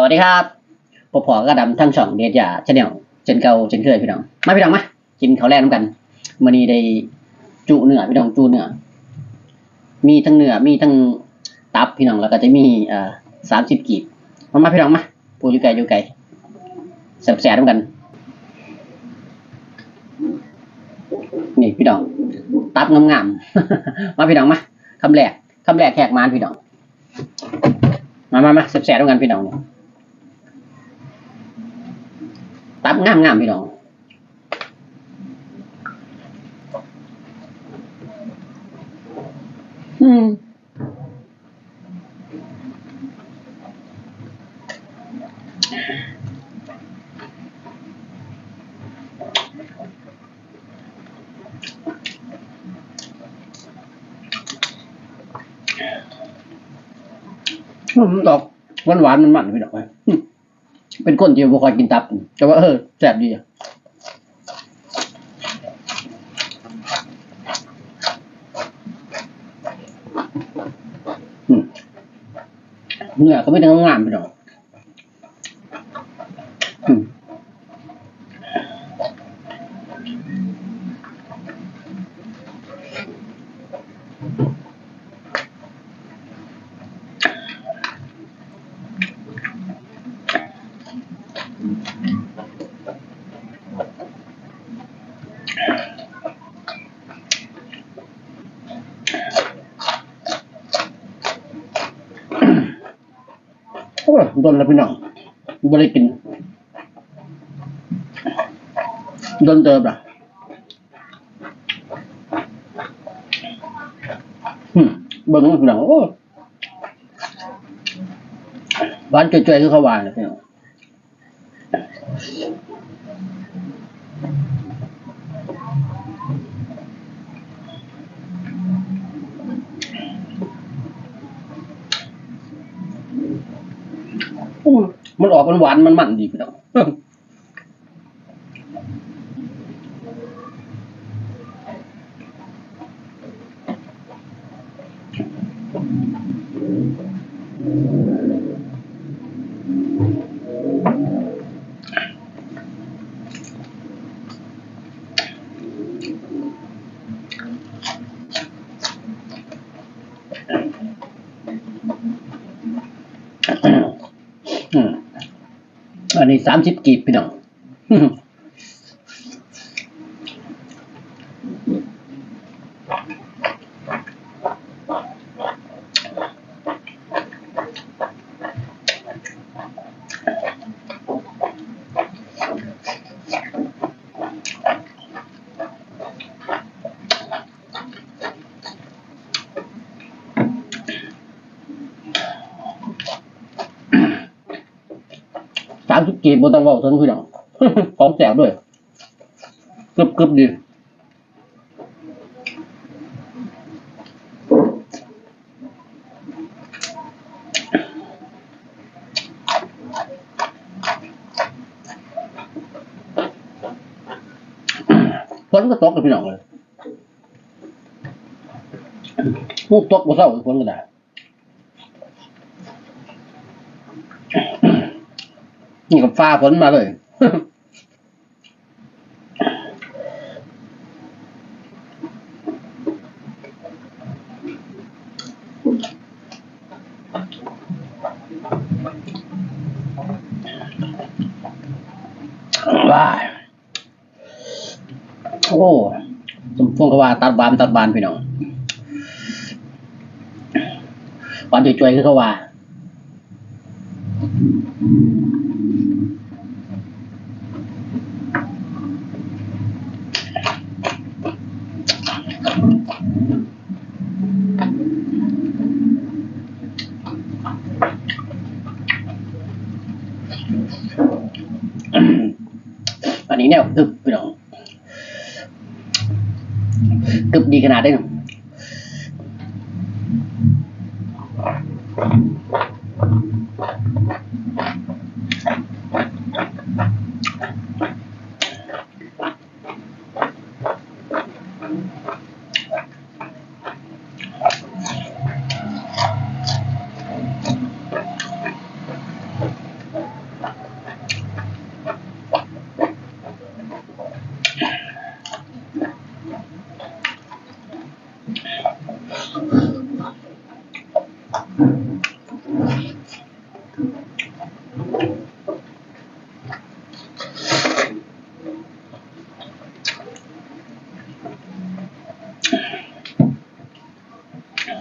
สวัสดีครับพบพอกระดำทั้งช่องเดียดยาชาแนลเชนเก่าเชนเคยพี่น้อง มาพี่น้องมากินข้าวแรกน้ำกันมื้อนี้ได้จุเนื้อพี่น้องจุเนื้อ มีทั้งเนื้อ มีทั้งตับพี่น้อง แล้วก็จะมีอ่อสามสิบกีบมามาพี่น้องมาปูอยู่ไกลอยู่ไกลแซ่บน้ำกัน นี่พี่น้อง ตับงามๆมาพี่น้องมาคำแรกคำแรกแขกมานพี่น้อง มามามาแซ่บๆด้วยกันพี่น้องเนี่ย ตับงามงามๆพี่น้องอืมมันดอกหวานหวานๆมันมันๆพี่น้อง เป็นคนที่บ่ค่อยกินตับ แต่ว่าเออแซ่บดีอะอืมเนื้อก็ไม่ได้งามๆพี่น้อก นแล้วพี่น้องบ่ได้กินโดนเติมอะเบิ่งพี่น้องโอ้ยหวานจ่อยๆคือเขาวานนะพี่น้องอู้ มันออกมันหวานมันมันดีพี่น้องอื นนี้สามสิบกีบพี่น้องามสิบกีบบนต้องเว่าถึงพี่น้องของแจกด้วยกึบกึบดีฝนก็ตกกับพี่น้องเลยมูกตกบ่เศร้าฝนก็ได้ นี่กับฟ้าฝนมาเลยว้ายโอ้สมพงษ์กว่าตัดบานตัดบานพี่น้องบานจ่วยๆคือเขาว่า อันนี้เนี่ยกึบพี่น้องกึบดีขนาดได้หนอ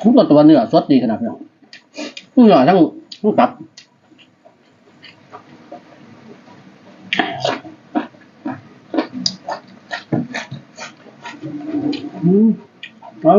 ทุกตัวตัวเนื้อสดดีขนาดพี่น้องทั้งเนื้อทั้งทั้งตับอืมเอา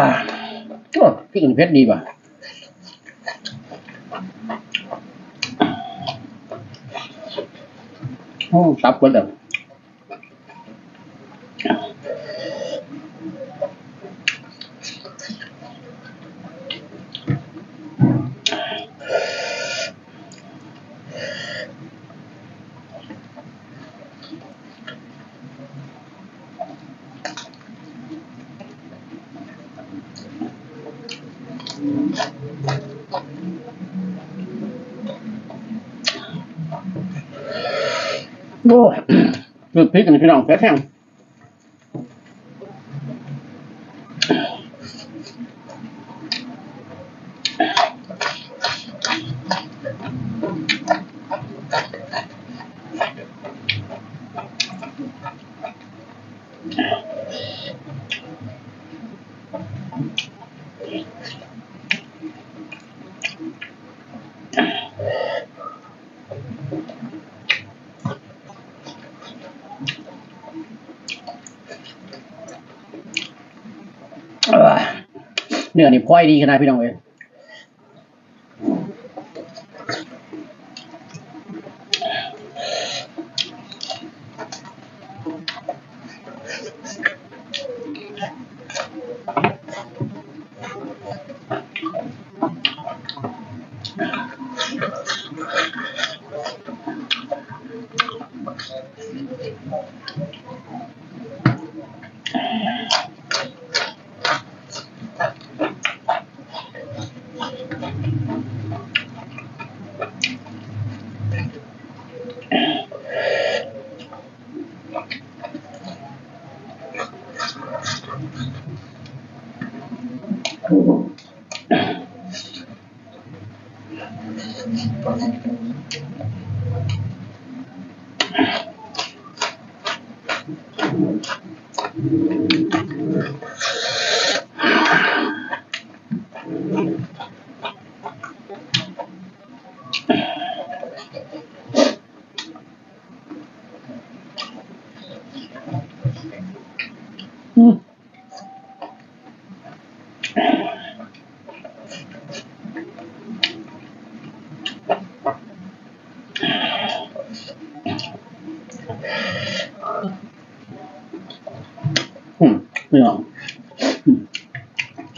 ว้าโอ้พี่กันเพชรดีป่ะโอ้ตับกวนแบบ โอ้ยคือพริกกันพี่น้องแพ้แห้งเอ้ย เนื้อนี่พ้อยดีขนาดพี่น้องเอ้ย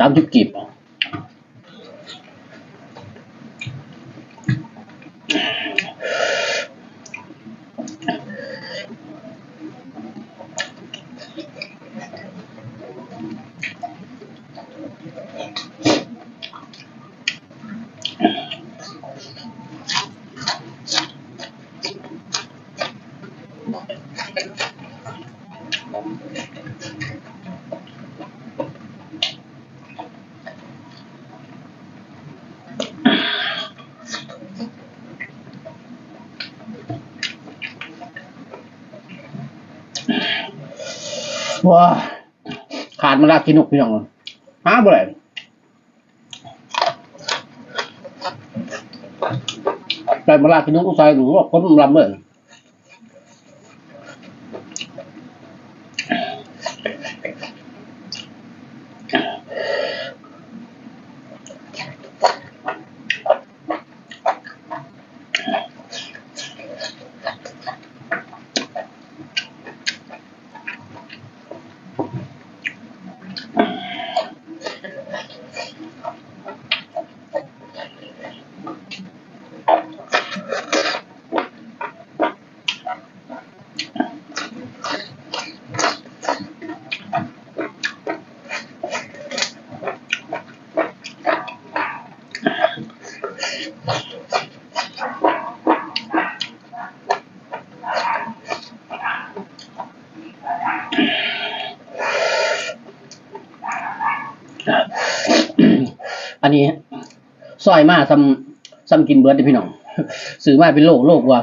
สามสิบกีบ ว้าขาดมาลากินนกพี่น้องเลยหาบ่ได้แต่มาลากินนกต้องใส่หนูว่าคนลำเหมื ซอยมาซ้ำซ้ำกินเบิร์ดพี่น้องซื้อมาเป็นโลกโลกว่า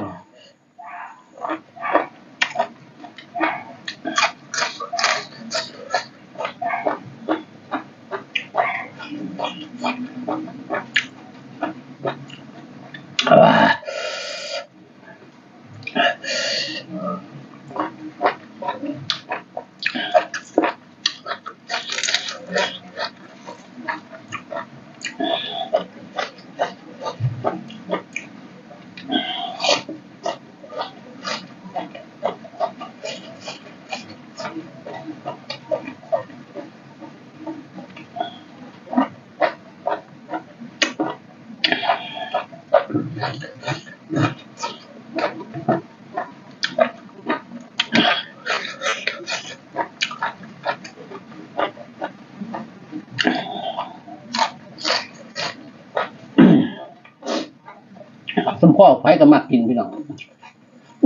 สมพ่อไฟก็มักกินพี่น้อง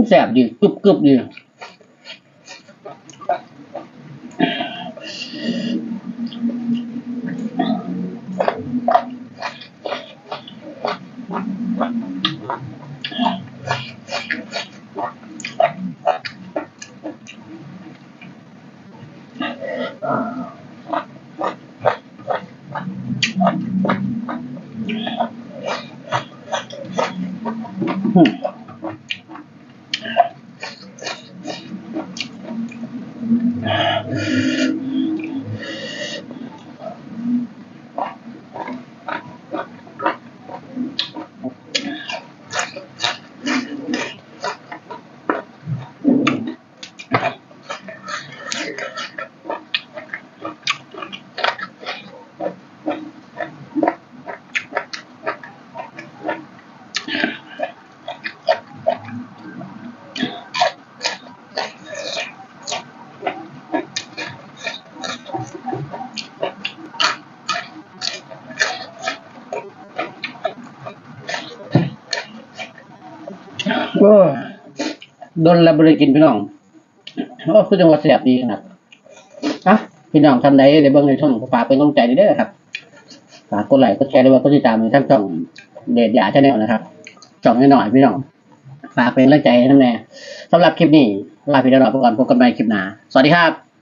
แสบดีกรึบกรึบดี ก็โดนระเบิดกินพี่น้องโอ้คือจังหวัดแสบดีขนาดอะพี่น้องท่านใดได้เบิ่งในช่องฝากเป็นกำลังใจด้วยเด้อครับฝากกดไลค์กดแชร์ด้วยว่ากดติดตามในทั้งช่องเดดยาชาแนลนะครับช่องน้อยๆพี่น้องฝากเป็นกำลังใจให้ท่านแน่สำหรับคลิปนี้ลาพี่น้องไปก่อนพบกันใหม่คลิปหน้าสวัสดีครับ